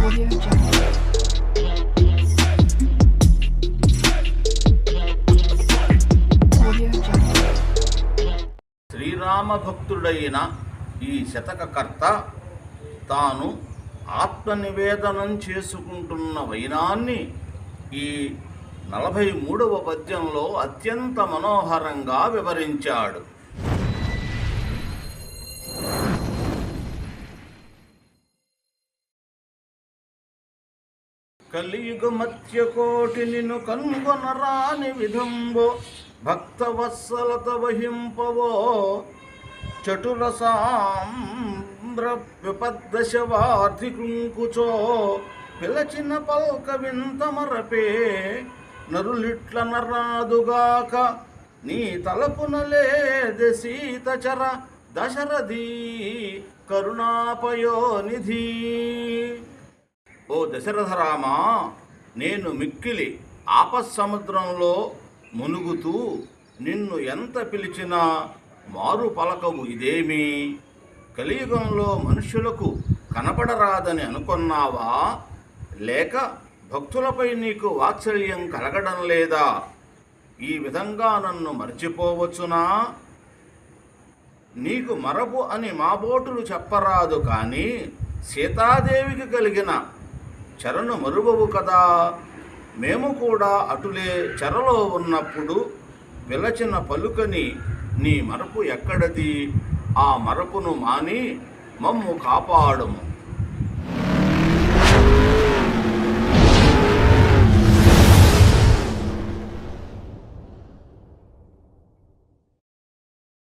శ్రీరామభక్తుడైన శ్రీరామ భక్తుడైన ఈ శతకకర్త తాను ఆత్మనివేదనం చేసుకుంటున్న వైనాన్ని ఈ నలభై మూడవ పద్యంలో అత్యంత మనోహరంగా వివరించాడు. కలియుగ మత్స్యకోటి నిన్ను కనుగొనరాని విధంబో భక్తవత్సలత వహింపవో చటుల సాంద్ర విపద్దశ వార్ధికుంకుచో పిలచిన పల్క వింత మరపే నరులిట్ల నరాదుగాక నీ తలపున లేదె సీతచర దశరథీ కరుణాపయోనిధి. ఓ దశరథరామా నేను మిక్కిలి ఆపస్సముద్రంలో మునుగుతూ నిన్ను ఎంత పిలిచినా మారు పలకవు ఇదేమి? కలియుగంలో మనుషులకు కనపడరాదని అనుకున్నావా? లేక భక్తులపై నీకు వాత్సల్యం కలగడం లేదా? ఈ విధంగా నన్ను మర్చిపోవచ్చునా? నీకు మరపు అని మాబోటులు చెప్పరాదు కానీ సీతాదేవికి కలిగిన చెరను మరువవు కదా. మేము కూడా అటులే చెరలో ఉన్నప్పుడు విలచిన పలుకని నీ మరపు ఎక్కడది? ఆ మరపును మాని మమ్ము కాపాడము.